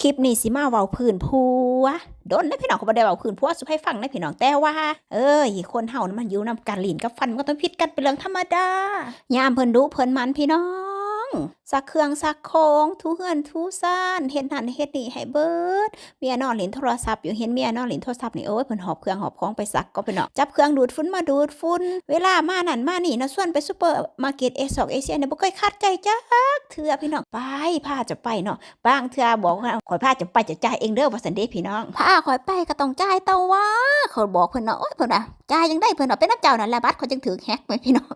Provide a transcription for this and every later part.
คลิปนี้สิมาเว้าพื้นผัวโดนนะพี่น้องเขาบ่ได้เว้าพื้นผัวสุให้ฟังนะพี่น้องแต่ว่า เอ้ยคนเฮานะมันอยู่นำกันลิ้นกับฟันมันก็ต้องพิดกันเป็นเรื่องธรรมดายามเพิ่นรู้เพิ่นมันพี่น้อง ซักเครื่องซักของทูเฮือนทูซ่านเฮ็ดนั่นเฮ็ดนี่ให้เบิดเมียนอนเล่นโทรศัพท์อยู่เห็นเมียนอนเล่นโทรศัพท์นี่โอ้ยเพิ่นหอบเครื่องหอบของไปซักก็ไปเนาะจับเครื่องดูดฝุ่นมาดูดฝุ่นเวลามานั่นมานี่นะส่วนไปซุปเปอร์มาร์เก็ตเอสองเอเชียเนี่ยบ่เคยคัดใจจักเทื่อพี่น้องไปพาจะไปเนาะบางเทื่อบอกว่าข่อยพาจะไปจะจ่ายเองเด้อว่าซั่นเด้พี่น้องพาข่อยไปก็ต้องจ่ายเตาว่าเขาบอกเพิ่นเนาะโอ้ยเพิ่นน่ะจ่ายจังได้เพิ่นเนาะเป็นน้ำเจ้านั่นแหละบัตรเขาจึงถือแฮกไหมพี่น้อง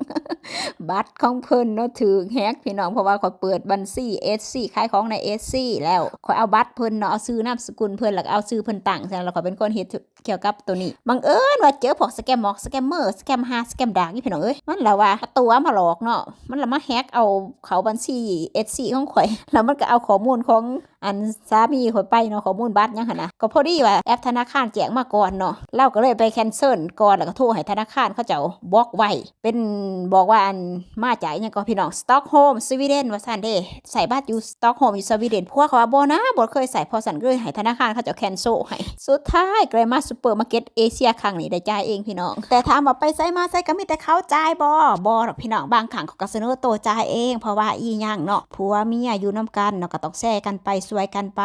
บัตรของเพิ่นเนาะถือแฮกพี่น้องเพราะว่าข่อยเปิดบัญชีเอสซีขายของในเอชซีแล้วข่อยเอาบัตรเพิ่นเนาะเอาซื้อนามสกุลเพิ่นแล้วก็เอาซื้อเพิ่นต่างใช่แล้วขอยเป็นคนเฮ็ดเกี่ยวกับตัวนี้บังเอิญว่าเจอพวกสแกมมอกสแกมเมอร์สแกมฮาสแกมดากนี่พี่น้องเอ้ยมันและว่าตัวมาหลอกเนาะมันละมาแฮกเอาเขาบัญชีเอชซีของข่อยแล้วมันก็เอาข้อมูลของ อันสามีข่อยไปเนาะข้อมูลบัตรยังหั่นนะก็พอดีว่าแอปธนาคารแจ้งมาก่อนเนาะเราก็เลยไปแคนเซิลก่อนแล้วก็โทรให้ธนาคารเขาเจ้าบล็อกไว้เป็นบอกว่าอันมาจ่ายยังก็พี่น้องสต็อกโฮมสวีเดนว่าซั่นเด้ใส่บัตรอยู่สต็อกโฮมอยู่สวีเดนพวกเขาว่าบ่นะบ่เคยใส่พอสั่นก็เลยให้ธนาคารเขาเจ้าแคนเซิลให้สุดท้ายก็เลมาซูเปอร์มาร์เก็ตเอเชียครั้งนี้ได้จ่ายเองพี่น้อง แต่ถามว่าไปใส่มาใส่ก็มีแต่เขาจ่ายบ่บ่หรอกพี่น้องบางครั้งเขาก็เสนอตัวจ่ายเองเพราะว่าอีหยังเนาะผัวเมียอยู่นํกันเนาะก็ต้องแซ่กันไปสวยกันไป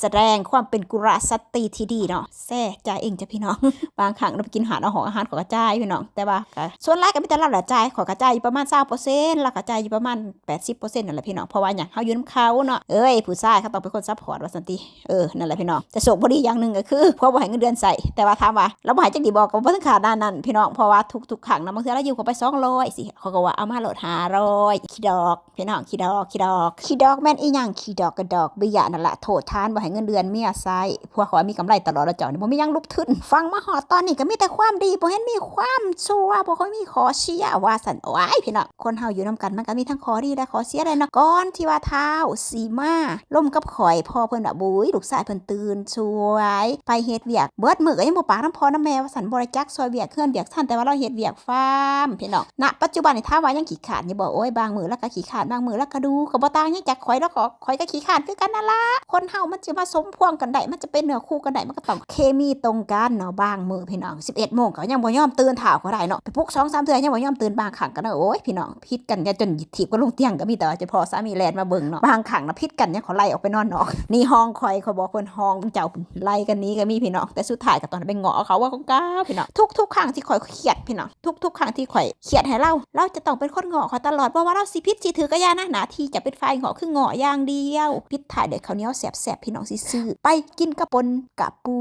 แสดงความเป็นกุลสตรีที่ดีเนาะแซ่จ่ายเองจ้ะพี่น้อง บางครั้งเราไปกินอาหารเอาของอาหารขอกระจายพี่น้อง แต่ว่าส่วนรายก็มีแต่เราหละจ่ายขอกระจายอยู่ประมาณ20%แล้วกระจายอยู่ประมาณ 80%นั่นแหละพี่น้องเพราะว่าอย่างเฮายู่นํเขาเนาะเอ้ยผู้ชายเขาต้องเป็นคนซัพพอร์ตว่าซั่นติเออนั่นแหละพี่น้องแต่โชคบ่ดีอย่างหนึ่งก็คือพอบ่ให้เงินเดือนใส่แต่ว่าถามว่าเราบ่ให้จังดีบอกก็บ่ถึงขนาดนั้นนั่นพี่น้องเพราะว่าทุกๆครั้งนะบางเทื่อเราอยู่เขาไป200สิเขาก็ว่าเอามาโหลด500ขี้ดอกพี่น้องขี้ดอกขี้ดอกขี้ดอกแม่นอีหยังขี้ดอกกระดอกเบี้ยนั่นแหละโทษทานบ่ให้เงินเดือนเมียใส่พวกเขามีกำไรตลอดแล้วเจ้านี่บ่มียังลุกขึ้น ฟังมาฮอดตอนนี้ก็มีแต่ความดีบ่เห็นมีความชั่วบ่ค่อยมีขอเสียว่าซั่นโอ้ยพี่น้องคนเฮาอยู่นํกันมันก็มีทั้งขอดีและขอเสียได้เนาะก่อนที่ว่าเท้าสีมาล่มกับข่อยพ่อเพิ่นว่าบุ้ยลูกชายเพิ่นตื่นสวย ไปเฮ็ดเวียกเบิดมือก็ยังบ่ปากน้ำพอน้ำแม่ว่าสันบ่ได้จักซอยเวียกเคลื่อนเวียกท่านแต่ว่าเราเฮ็ดเวียกฟาร์มพี่น้องณปัจจุบันนี่ถ้าว่ายังขี้ขาดนี่บ่โอ้ยบางมือแล้วก็ขี้ขาดบางมือแล้วก็ดูก็บ่ต่างยังจากข่อยแล้วก็ข่อยก็ขี้ขาดคือกันนั่นละคนเฮามันจะมาสมพวงกันได้มันจะเป็นเนื้อคู่กันได้มันก็ต้องเคมีตรงกันเนาะบางมือพี่น้อง11โมงก็ยังบ่ยอมตื่นเท้าก็ได้เนาะไปปลุก2 3เทื่อยังบ่ยอมตื่นบางครั้งก็เนาะโอ้ยพี่น้องผิดกันกันจนหยิบถีบก็ลงเตียงก็มีแต่ว่าจะพอสามีแลนมาเบิ่งเนาะบางครั้งนะผิดกันยังขอไล่ออกไปนอนนอกนี่ห้องคอยเขาบอกเพิ่นห้องเจ้าไล่กันนี้ก็มีพี่น้องแต่สุดท้ายก็ตอนนั้นไปงาะเขาว่าของก้าวพี่น้องทุกทุกๆครั้งที่ข่อยเครียดพี่น้องทุกทุกๆครั้งที่ข่อยเครียดให้เราเราจะต้องเป็นคนงาะเขาตลอดเพราะว่าเราสิพิษสิถือกระยานะหนาที่จะเป็นฝ่ายเงาะคืองอย่างเดียวพิษถ่ายเด็กข้าวเหนียวแสบๆพี่น้องซื้อไปกินกระปนกระปู